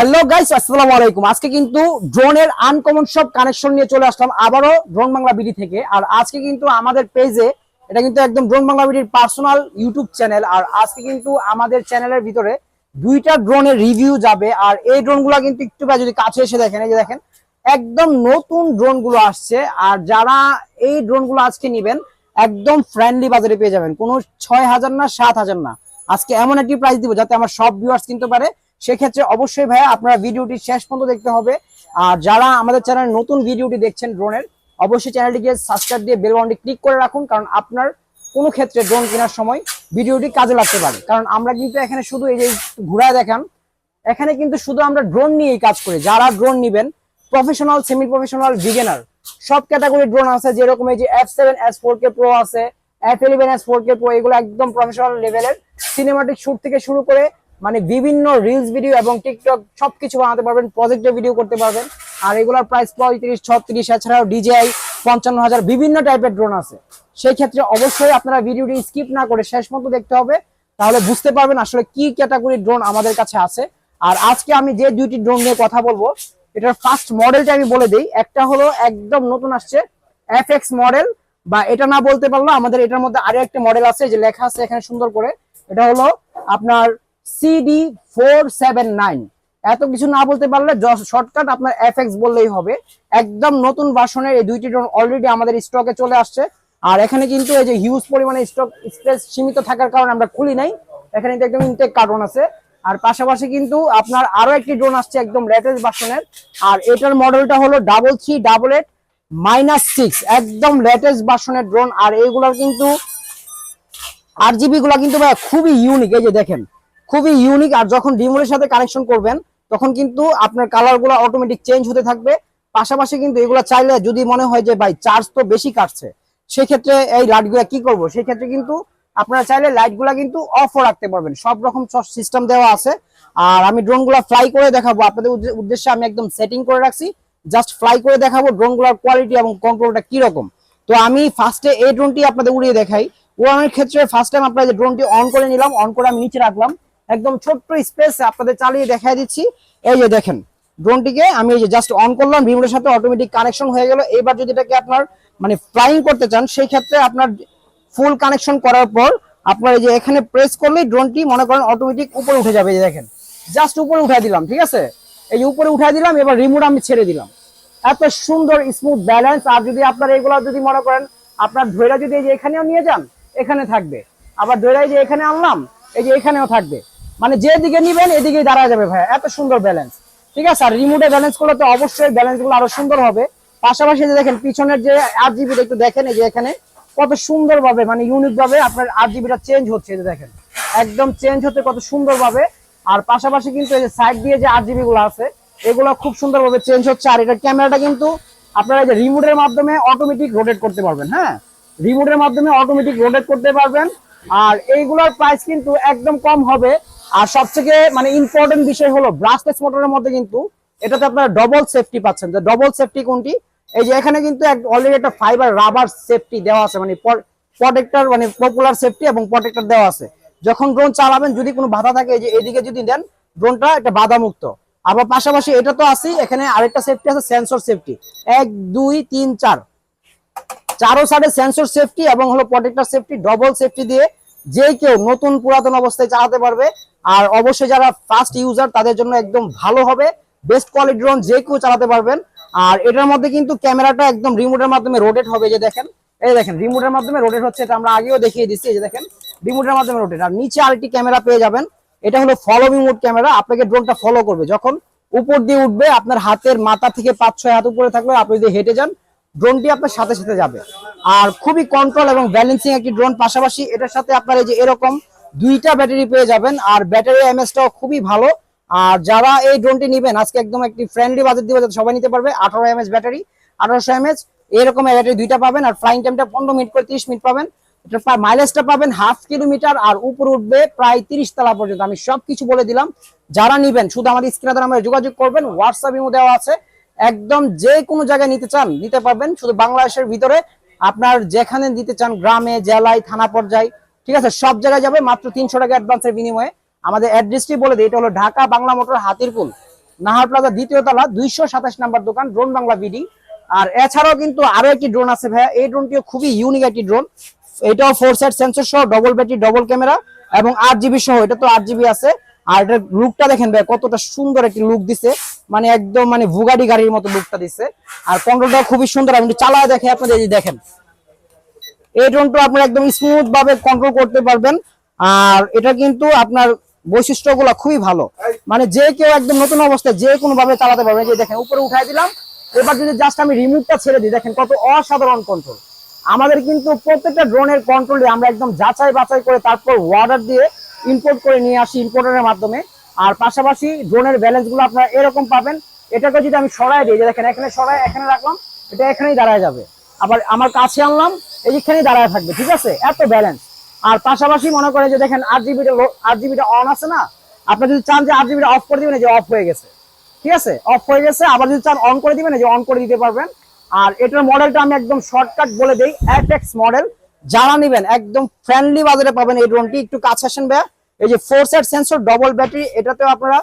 Hello guys আসসালামু আলাইকুম। আজকে কিন্তু ড্রোনের আনকমন সব কানেকশন নিয়ে চলে আসলাম। আবারও ড্রোন বাংলা বিডি থেকে। আর আজকে কিন্তু আমাদের পেজে এটা কিন্তু একদম ড্রোন বাংলা বিডির পার্সোনাল ইউটিউব চ্যানেল আর আজকে কিন্তু আমাদের চ্যানেলের ভিতরে দুইটা ড্রোনের রিভিউ যাবে। আর এই ড্রোনগুলো কিন্তু একটু যদি কাছে এসে দেখেন, এই যে দেখেন, একদম নতুন ড্রোনগুলো আসছে। আর যারা এই ড্রোনগুলো আজকে নিবেন, একদম ফ্রেন্ডলি বাজারে পেয়ে যাবেন। কোনো ছয় হাজার না, সাত হাজার না। আজকে এমন একটি প্রাইস দিব যাতে আমার সব ভিউয়ার্স কিনতে পারে। সেক্ষেত্রে অবশ্যই ভাইয়া আপনারা ভিডিওটি শেষ পর্যন্ত দেখতে হবে। আর যারা আমাদের চ্যানেল নতুন ভিডিওটি দেখছেন ড্রোনের, অবশ্যই চ্যানেলটিকে সাবস্ক্রাইব দিয়ে বেল ক্লিক করে রাখুন, কারণ আপনার কোনো ক্ষেত্রে ড্রোন কেনার সময় ভিডিওটি কাজে লাগতে পারে। কারণ আমরা কিন্তু এখানে শুধু এই যে ঘুরায় দেখান, এখানে কিন্তু শুধু আমরা ড্রোন নিয়েই কাজ করি। যারা ড্রোন নিবেন প্রফেশনাল সেমি প্রফেশনাল বিগিনার সব ক্যাটাগরি ড্রোন আছে, যেরকম এই যে F seven S four K pro আছে F eleven S four K pro এগুলো একদম প্রফেশনাল লেভেলের সিনেমাটিক শুট থেকে শুরু করে মানে বিভিন্ন রিলস ভিডিও এবং টিকটক সবকিছু বানাতে পারবেন প্রজেক্টের ভিডিও করতে পারবেন। আর এগুলোর প্রাইস পঁয়ত্রিশ, ছত্রিশ, এছাড়াও ডিজিআই পঞ্চান্ন হাজার বিভিন্ন টাইপের ড্রোন আছে। সেই ক্ষেত্রে অবশ্যই আপনারা ভিডিওটি স্কিপ না করে শেষ মতো দেখতে হবে, তাহলে বুঝতে পারবেন আসলে কি ক্যাটাগরি ড্রোন আমাদের কাছে আছে। আর আজকে আমি যে দুইটি ড্রোন নিয়ে কথা বলব, এটার ফার্স্ট মডেলটা আমি বলে দিই। একটা হলো একদম নতুন আসছে এফ মডেল বা এটা না বলতে পারল আমাদের এটার মধ্যে আরও একটা মডেল আছে, যে লেখা আছে এখানে সুন্দর করে। এটা হলো আপনার সিডি ফোর সেভেন নাইন এত কিছু না বলতে পারলে শর্টকাট আপনার এফ বললেই হবে। একদম নতুন ভার্সনের এই দুইটি ড্রোন অলরেডি আমাদের স্টকে চলে আসছে। আর এখানে কিন্তু এই যে হিউজ পরিমাণে স্টক স্পেস সীমিত থাকার কারণে আমরা খুলি নাই। এখানে কিন্তু একদম ইনটেক কার্টন আছে। আর পাশাপাশি কিন্তু আপনার আরও একটি ড্রোন আসছে একদম লেটেস্ট ভার্সনের আর এটার মডেলটা হলো double three double eight minus six একদম লেটেস্ট ভার্সনের ড্রোন আর এইগুলোর কিন্তু আর জিবি গুলা কিন্তু খুবই ইউনিক এই যে দেখেন খুবই ইউনিক আর যখন রিমোটের সাথে কানেকশন করবেন, তখন কিন্তু আপনার কালারগুলো অটোমেটিক চেঞ্জ হতে থাকবে। পাশাপাশি কিন্তু এগুলো চাইলে যদি মনে হয় যে, ভাই চার্জ তো বেশি কাটছে, সেক্ষেত্রে এই লাইটগুলা কি করব? সেক্ষেত্রে কিন্তু আপনারা চাইলে লাইটগুলা কিন্তু অফও রাখতে পারবেন। সব রকম সিস্টেম দেওয়া আছে। আর আমি ড্রোনগুলা ফ্লাই করে দেখাবো। আপনাদের উদ্দেশ্যে আমি একদম সেটিং করে রাখছি। জাস্ট ফ্লাই করে দেখাবো ড্রোনগুলার কোয়ালিটি এবং কন্ট্রোলটা কীরকম। তো আমি ফার্স্টে এই ড্রোনটি আপনাদের উড়িয়ে দেখাই। উড়ানোর ক্ষেত্রে ফার্স্ট টাইম আপনারা যে ড্রোনটি অন করে নিলাম অন করে আমি নিচে রাখলাম। একদম ছোট্ট স্পেস আপনাদের চালিয়ে দেখাই দিচ্ছি। এই যে দেখেন ড্রোনটিকে আমি এই যে জাস্ট অন করলাম রিমোটের সাথে অটোমেটিক কানেকশন হয়ে গেল। এবার যদি এটাকে আপনার মানে ফ্লাইং করতে চান, সেই ক্ষেত্রে আপনার ফুল কানেকশন করার পর আপনার এই যে এখানে প্রেস করলেই ড্রোনটি মনে করেন অটোমেটিক উপরে উঠে যাবে, এই দেখেন। জাস্ট উপরে উঠাই দিলাম, ঠিক আছে? এই যে উপরে উঠাই দিলাম, এবার রিমোট আমি ছেড়ে দিলাম। এত সুন্দর স্মুথ ব্যালেন্স আর যদি আপনার এগুলো যদি মনে করেন, আপনার ধৈরা যদি এই যে এখানেও নিয়ে যান, এখানে থাকবে। আবার ধৈরা এই যে এখানে আনলাম, এই যে এখানেও থাকবে। মানে যেদিকে নিবেন এদিকেই দাঁড়া যাবে ভাই এত সুন্দর ব্যালেন্স ঠিক আছে? আর রিমোটে ব্যালেন্স করলে তো অবশ্যই ব্যালেন্সগুলো আরও সুন্দর হবে। পাশাপাশি যে দেখেন, পিছনের যে আট জিবি একটু দেখেন, এই যে এখানে কত সুন্দর ভাবে মানে ইউনিক ভাবে আপনার আট জিবিটা চেঞ্জ হচ্ছে যে দেখেন। একদম চেঞ্জ হতে কত সুন্দর ভাবে আর পাশাপাশি কিন্তু এই যে সাইড দিয়ে যে আট জিবি গুলো আছে, এগুলো খুব সুন্দর ভাবে চেঞ্জ হচ্ছে। আর এটার ক্যামেরাটা কিন্তু আপনারা যে রিমোটের মাধ্যমে অটোমেটিক রোটেট করতে পারবেন হ্যাঁ? রিমোটের মাধ্যমে অটোমেটিক রোটেট করতে পারবেন। আর এইগুলোর প্রাইস কিন্তু একদম কম হবে। আর সবথেকে মানে ইম্পর্টেন্ট বিষয় হলো ব্রাশলেস মোটরের মধ্যে কিন্তু এটাতে আপনারা ডবল সেফটি পাচ্ছেন। যে ডবল সেফটি কোনটি? এই যে এখানে কিন্তু অলরেডি একটা ফাইবার রাবার সেফটি দেওয়া আছে মানে প্রোটেক্টর মানে পপুলার সেফটি এবং প্রোটেক্টর দেওয়া আছে। যখন ড্রোন চালাবেন, যদি কোনো বাধা থাকে, এই যে এদিকে যদি দেন ড্রোনটা একটা বাধা মুক্ত আবার পাশাপাশি এটা তো আছেই, এখানে আরেকটা সেফটি আছে সেন্সর সেফটি এক, দুই, তিন, চার। চারো সাইডে সেন্সর সেফটি এবং হলো প্রোটেক্টর সেফটি ডবল সেফটি দিয়ে যে কেউ নতুন পুরাতন অবস্থায় চালাতে পারবে আর অবশ্যই যারা ফার্স্ট ইউজার তাদের জন্য একদম ভালো হবে। বেস্ট কোয়ালিটি ড্রোন যে কেউ চালাতে পারবেন। আর এটার মধ্যে কিন্তু ক্যামেরাটা একদম রিমোটের মাধ্যমে রোটেট হবে যে দেখেন। এই দেখেন রিমোটের মাধ্যমে রোটেট হচ্ছে, এটা আমরা আগেও দেখিয়ে দিচ্ছি, এই যে দেখেন। রিমোটের মাধ্যমে রোটেট আর নিচে আরেকটি ক্যামেরা পেয়ে যাবেন। এটা হলো ফলো রিমোট ক্যামেরা আপনাকে ড্রোনটা ফলো করবে। যখন উপর দিয়ে উঠবে, আপনার হাতের মাথা থেকে পাঁচ ছয় হাত উপরে থাকলে আপনি যদি হেঁটে যান ড্রোনটি আপনার সাথে সাথে যাবে। আর খুবই কন্ট্রোল এবং ব্যালেন্সিং একটি ড্রোন পাশাপাশি এটার সাথে আপনার এই যে এরকম দুইটা ব্যাটারি পেয়ে যাবেন, আর ব্যাটারি এমএসটাও খুবই ভালো। আর যারা এই ড্রোনটি নেবেন, আজকে একদম একটি ফ্রেন্ডলি বাজেট দিবে যাতে সবাই নিতে পারবে, আঠারো এমএস ব্যাটারি, আঠারোশো এমএস, এরকম ব্যাটারি দুইটা পাবেন, আর ফ্লাইং টাইমটা পনেরো মিনিট করে তিরিশ মিনিট পাবেন। মাইলেজটা পাবেন হাফ কিলোমিটার আর উপর উঠবে প্রায় তিরিশ তলা পর্যন্ত। আমি সবকিছু বলে দিলাম। যারা নিবেন, শুধু আমাদের স্ক্রিনে দ্বারা আমরা যোগাযোগ করবেন হোয়াটসঅ্যাপ ইমো দেওয়া আছে। একদম যে কোনো জায়গায় নিতে চান, নিতে পারবেন। শুধু বাংলাদেশের ভিতরে আপনার যেখানে দিতে চান, গ্রামে, জেলায়, থানা পর্যায়ে ঠিক আছে? সব জায়গায় যাবে মাত্র তিনশো টাকা অ্যাডভান্সের বিনিময়ে। আমাদের অ্যাড্রেসটি বলে দিই, এটা হলো ঢাকা বাংলা মোটর হাতিরপুল, নাহার প্লাজা দ্বিতীয় তলা, দুইশো সাতাশ নাম্বার দোকান ড্রোন বাংলা বিডি আর এছাড়াও কিন্তু আরও একটি ড্রোন আছে ভাইয়া, এই ড্রোনটিও খুবই ইউনিক একটি ড্রোন এটাও ফোর সাইড সেন্সর সহ ডবল ব্যাটারি ডবল ক্যামেরা এবং আট জিবি সহ, এটা তো আট জিবি আছে। আর এটার লুকটা দেখেন ভাই কতটা সুন্দর একটি লুক দিছে। মানে একদম মানে ভুগাডি গাড়ির মতো লুকটা দিছে। আর কন্ট্রোলটা খুবই সুন্দর, আমি চালায় দেখে আপনাদের দেখেন। এই ড্রোনটা আপনারা একদম স্মুথ ভাবে কন্ট্রোল করতে পারবেন। আর এটা কিন্তু আপনার বৈশিষ্ট্যগুলো খুবই ভালো। মানে যে কেউ একদম নতুন অবস্থায় যে কোনো ভাবে চালাতে পারবে। এই যে দেখেন, উপরে উঠাই দিলাম। এবার যদি জাস্ট আমি রিমোটটা ছেড়ে দিই, দেখেন কত অসাধারণ কন্ট্রোল আমাদের কিন্তু প্রত্যেকটা ড্রোনের কন্ট্রোলে আমরা একদম যাচাই বাছাই করে তারপর ওয়ার্ডার দিয়ে ইম্পোর্ট করে নিয়ে আসি ইম্পোর্টারের মাধ্যমে। আর পাশাপাশি ড্রোনের ব্যালেন্সগুলো আপনারা এরকম পাবেন। এটাকে যদি আমি সরাই দিই, যে দেখেন, এখানে সরাই, এখানে রাখলাম, এটা এখানেই দাঁড়ায় যাবে। আবার আমার কাছে আনলাম, এইখানেই দাঁড়ায় থাকবে, ঠিক আছে? এত ব্যালেন্স আর পাশাপাশি মনে করেন যে দেখেন আট জিবিটা আট জিবিটা অন আছে না? আপনি যদি চান যে আট জিবিটা অফ করে দিবেন যে অফ হয়ে গেছে। ঠিক আছে? অফ হয়ে গেছে, আবার যদি চান অন করে দিবেন যে অন করে দিতে পারবেন। আর এটার মডেলটা আমি একদম শর্টকাট বলে দেই এক্স মডেল যারা নিবেন, একদম ফ্রেন্ডলি বাজারে পাবেন এই ড্রোনটি একটু কাছে আসেন ভাইয়া। এই যে four side sensor double battery এটাতেও আপনারা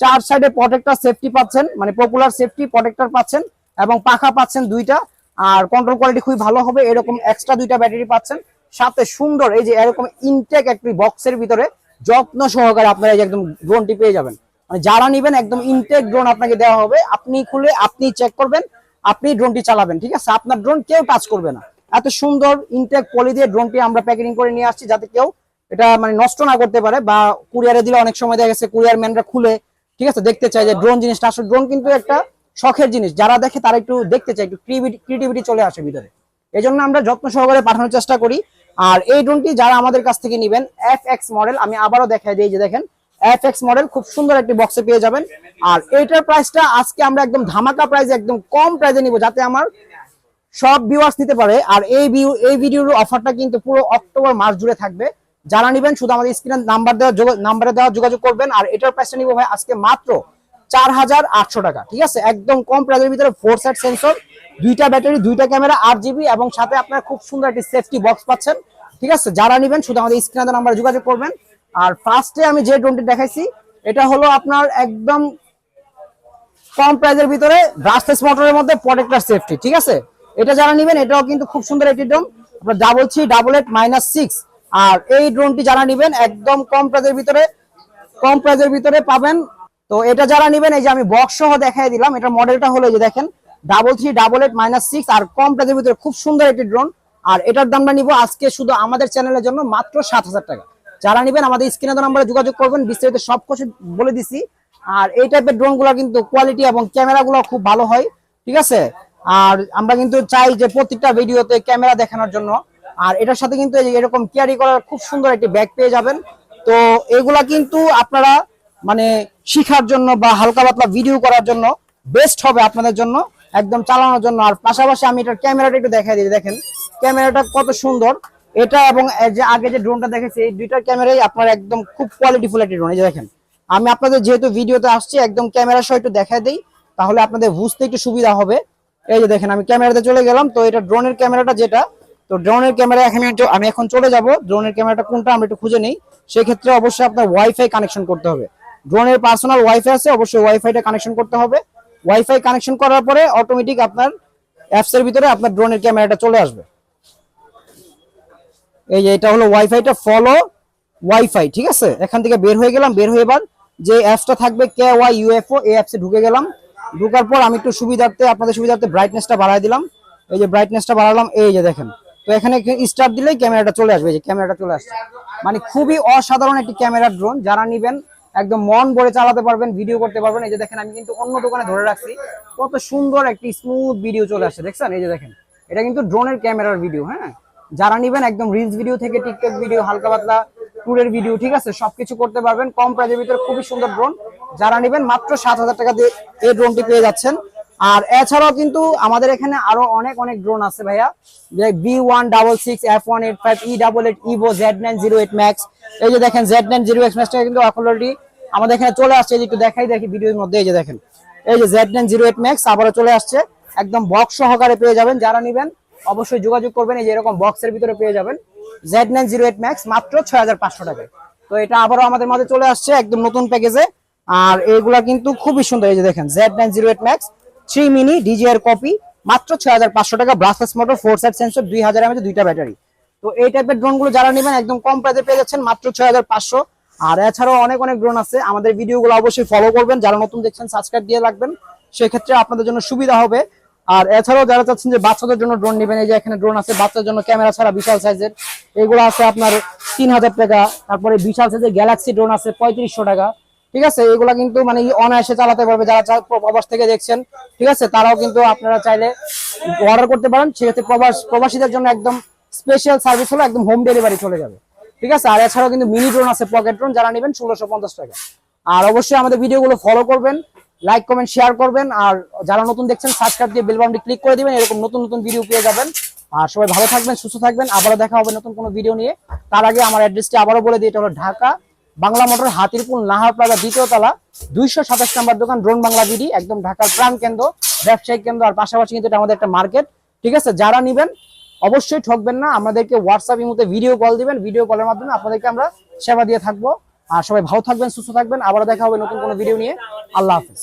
চার সাইডে প্রোটেক্টর সেফটি পাচ্ছেন মানে পপুলার সেফটি প্রোটেক্টর পাচ্ছেন এবং পাখা পাচ্ছেন দুইটা। আর কন্ট্রোল কোয়ালিটি খুবই ভালো হবে, এরকম এক্সট্রা দুইটা ব্যাটারি পাচ্ছেন। সাথে সুন্দর, এই যে এরকম ইনটেক একটি বক্সের ভিতরে যত্ন সহকারে আপনারা এই যে একদম ড্রোনটি পেয়ে যাবেন। মানে যারা নিবেন, একদম ইনটেক ড্রোন আপনাকে দেওয়া হবে। আপনি খুলে আপনি চেক করবেন, আপনি ড্রোনটি চালাবেন, ঠিক আছে? আপনার ড্রোন কেউ টাচ করবে না। এত সুন্দর ইনটেক পলি দিয়ে ড্রোনটি আমরা প্যাকেটিং করে নিয়ে আসছি, যাতে কেউ এটা মানে নষ্ট না করতে পারে বা কুরিয়ারে দিলে অনেক সময় দেখা গেছে কুরিয়ার ম্যানরা খুলে, ঠিক আছে? দেখতে চাই যে ড্রোন জিনিসটা, আসলে ড্রোন কিন্তু একটা শখের জিনিস। যারা দেখে তারা একটু দেখতে চায়, একটু ক্রিয়েটিভিটি চলে আসে ভিতরে। এই জন্য আমরা যত্ন সহকারে পাঠানোর চেষ্টা করি। আর এই ড্রোনটি যারা আমাদের কাছ থেকে নিবেন এফ এক্স মডেল আমি আবারও দেখাই দিই যে দেখেন এফ এক্স মডেল খুব সুন্দর একটি বক্সে পেয়ে যাবেন। আর এইটার প্রাইসটা আজকে আমরা একদম ধামাকা প্রাইসে একদম কম প্রাইসে নিব যাতে আমার সব ভিউয়ার্স নিতে পারে। আর এই ভিউ এই ভিডিওর অফারটা কিন্তু পুরো অক্টোবর মাস জুড়ে থাকবে। যারা নিবেন, শুধু আমাদের স্ক্রিনে নাম্বার দেওয়া নাম্বারে দেওয়া যোগাযোগ করবেন। আর এটার প্রাইসটা নিব ভাই আজকে মাত্র চার হাজার আটশো টাকা, ঠিক আছে? একদম কম প্রাইসের ভিতরে ফোর সাইড সেন্সর দুইটা ব্যাটারি দুইটা ক্যামেরা আট জিবি এবং সাথে আপনার খুব সুন্দর একটি সেফটি বক্স পাচ্ছেন, ঠিক আছে? যারা নিবেন, শুধু আমাদের স্ক্রিনে নাম্বারে যোগাযোগ করবেন। আর ফার্স্টে আমি যে ড্রোনটি দেখাইছি, এটা হলো আপনার একদম কম প্রাইসের ভিতরে ব্রাসলেস মোটরের মধ্যে প্রোটেক্টর সেফটি ঠিক আছে? এটা যারা নেবেন, এটাও কিন্তু খুব সুন্দর একটি ড্রোন আপনার double three double eight minus six আর এই ড্রোনটি যারা নেবেন, একদম কম প্রাইসের ভিতরে, কম প্রাইসের ভিতরে পাবেন তো এটা যারা নেবেন, এই যে আমি বক্স সহ দেখাই দিলাম এটা মডেলটা হলো যে দেখেন double three double eight minus six আর কম প্রাইসের ভিতরে খুব সুন্দর একটি ড্রোন আর এটার দামটা নিব আজকে শুধু আমাদের চ্যানেলের জন্য মাত্র সাত হাজার টাকা। যারা নেবেন, আমাদের স্ক্রিনে নাম্বারে যোগাযোগ করবেন, বিস্তারিত সব কিছু বলে দিছি। আর এই টাইপের ড্রোনগুলো কিন্তু কোয়ালিটি এবং ক্যামেরা গুলো খুব ভালো হয়, ঠিক আছে? আর আমরা কিন্তু চাই যে প্রত্যেকটা ভিডিওতে ক্যামেরা দেখানোর জন্য। আর এটার সাথে কিন্তু এরকম ক্যারি করার খুব সুন্দর একটি ব্যাগ পেয়ে যাবেন। তো এগুলা কিন্তু আপনারা মানে শিখার জন্য বা হালকা পাতলা ভিডিও করার জন্য বেস্ট হবে আপনাদের জন্য, একদম চালানোর জন্য। আর পাশাপাশি আমি এটার ক্যামেরাটা একটু দেখাই দিই, দেখেন ক্যামেরাটা কত সুন্দর। এটা এবং যে আগে যে ড্রোনটা দেখেছি, এই দুইটার ক্যামেরাই আপনার একদম খুব কোয়ালিটিফুল একটি ড্রোন এই যে দেখেন, আমি আপনাদের যেহেতু ভিডিওতে আসছি, একদম ক্যামেরা সহ একটু দেখাই দিই, তাহলে আপনাদের বুঝতে একটু সুবিধা হবে। এই যে দেখেন, আমি ক্যামেরাতে চলে গেলাম, তো এটা ড্রোনের ক্যামেরাটা যেটা, তো ড্রোনের ক্যামেরা এখানে আমি এখন চলে যাব। ড্রোনের ক্যামেরাটা কোনটা, আমরা একটু খুঁজে নিই। সেক্ষেত্রে অবশ্যই আপনার ওয়াইফাই কানেকশন করতে হবে। ড্রোনের পার্সোনাল ওয়াইফাই আছে, অবশ্যই ওয়াইফাইটা কানেকশন করতে হবে। ওয়াইফাই কানেকশন করার পরে অটোমেটিক আপনার অ্যাপস এর ভিতরে আপনার ড্রোনের ক্যামেরাটা চলে আসবে। এই যে এটা হলো ওয়াইফাইটা ফলো ওয়াইফাই, ঠিক আছে? এখান থেকে বের হয়ে গেলাম, বের হয়ে এবার যে অ্যাপসটা থাকবে কে ওয়াই ইউএফও এই অ্যাপসে ঢুকে গেলাম। ঢুকার পর আমি একটু সুবিধার্থে, আপনাদের সুবিধার্থে ব্রাইটনেসটা বাড়ায় দিলাম। এই যে ব্রাইটনেসটা বাড়ালাম, এই যে দেখেন। তো এখানে স্টার্ট দিলেই ক্যামেরাটা চলে আসবে, এই যে ক্যামেরাটা চলে আসছে। মানে খুবই অসাধারণ একটি ক্যামেরা ড্রোন যারা নিবেন একদম মন ভরে চালাতে পারবেন ভিডিও করতে পারবেন। এই যে দেখেন, আমি কিন্তু অন্য দোকানে ধরে রাখছি। কত সুন্দর একটি স্মুথ ভিডিও চলে আসছে, দেখছেন? এই যে দেখেন, এটা কিন্তু ড্রোনের ক্যামেরার ভিডিও হ্যাঁ? যারা নিবেন, একদম রিলস ভিডিও থেকে টিকটক ভিডিও হালকা পাতলা ট্যুরের ভিডিও ঠিক আছে? সবকিছু করতে পারবেন, কম প্রাইজের ভিতরে খুবই সুন্দর ড্রোন যারা নিবেন, মাত্র সাত হাজার টাকা দিয়ে এই ড্রোনটি পেয়ে যাচ্ছেন। আর এছাড়াও কিন্তু আমাদের এখানে আরও অনেক অনেক ড্রোন আছে ভাইয়া। B one double six F one eight five E double eight Evo Z nine zero eight max এই যে দেখেন জেড নাইন জিরো এক্স ম্যাক্সটা কিন্তু অলরেডি আমাদের এখানে চলে আসছে একটু দেখাই, দেখি ভিডিওর মধ্যে, এই যে দেখেন। এই যে Z nine zero eight max আবারও চলে আসছে। একদম বক্স সহকারে পেয়ে যাবেন, যারা নিবেন অবশ্যই যোগাযোগ করবেন, এই যে এরকম বক্সের ভিতরে পেয়ে যাবেন। Z nine zero eight max মাত্র ছয় হাজার পাঁচশো টাকায়। তো এটা আবারও আমাদের মাঝে চলে আসছে, একদম নতুন প্যাকেজে আর এগুলা কিন্তু খুবই সুন্দর, এই যে দেখেন Z nine zero eight max three mini DGR copy মাত্র ছয় হাজার পাঁচশো টাকা brushless motor four side sensor দুই হাজার এমএচ দুইটা ব্যাটারি তো এই টাইপের ড্রোনগুলো যারা নেবেন, একদম কম প্রাইসে পেয়ে যাচ্ছেন, মাত্র ছয় হাজার পাঁচশো। আর এছাড়াও অনেক অনেক ড্রোন আছে। আমাদের ভিডিওগুলো অবশ্যই ফলো করবেন। যারা নতুন দেখছেন সাবস্ক্রাইব দিয়ে রাখবেন। সেক্ষেত্রে আপনাদের জন্য সুবিধা হবে। আর এছাড়াও যারা চাচ্ছেন যে বাচ্চাদের জন্য ড্রোন নেবেন, এই যে এখানে ড্রোন আছে বাচ্চার জন্য ক্যামেরা ছাড়া বিশাল সাইজের এগুলো আছে আপনার তিন হাজার টাকা। তারপরে বিশাল সাইজের গ্যালাক্সি ড্রোন আছে, পঁয়ত্রিশশো টাকা। ঠিক আছে? এগুলা কিন্তু মানে অনায়াসে চালাতে পারবে। যারা প্রবাস থেকে দেখছেন, ঠিক আছে? তারাও কিন্তু আপনারা চাইলে অর্ডার করতে পারেন। সেক্ষেত্রে প্রবাস প্রবাসীদের জন্য একদম স্পেশাল সার্ভিস হলো একদম হোম ডেলিভারি চলে যাবে। ঠিক আছে? আর এছাড়াও কিন্তু মিনি ড্রোন আছে পকেট ড্রোন যারা নেবেন ষোলোশো পঞ্চাশ টাকা। আর অবশ্যই আমাদের ভিডিওগুলো ফলো করবেন লাইক কমেন্ট শেয়ার করবেন, আর যারা নতুন দেখছেন সাবস্ক্রাইব দিয়ে বেল বাটনটি ক্লিক করে দিবেন, এরকম নতুন নতুন ভিডিও পেয়ে যাবেন। আর সবাই ভালো থাকবেন, সুস্থ থাকবেন, আবারও দেখা হবে নতুন কোনো ভিডিও নিয়ে। তার আগে আমার অ্যাড্রেসটি আবারও বলে দিই, এটা হলো ঢাকা, বাংলা মোটর, হাতিরপুল, নাহার প্লাজা, দ্বিতীয় তলা, দুইশো সাতাশ নাম্বার দোকান ড্রোন বাংলা বিডি একদম ঢাকার প্রাণ কেন্দ্র, ব্যবসায়িক কেন্দ্র, আর পাশাপাশি কিন্তু এটা আমাদের একটা মার্কেট ঠিক আছে? যারা নিবেন অবশ্যই ঠকবেন না, আমাদেরকে হোয়াটসঅ্যাপ ইমুতে ভিডিও কল দিবেন ভিডিও কলের মাধ্যমে আপনাদেরকে আমরা সেবা দিয়ে থাকব। আর সবাই ভালো থাকবেন, সুস্থ থাকবেন আবার দেখা হবে নতুন কোনো ভিডিও নিয়ে। আল্লাহ হাফেজ।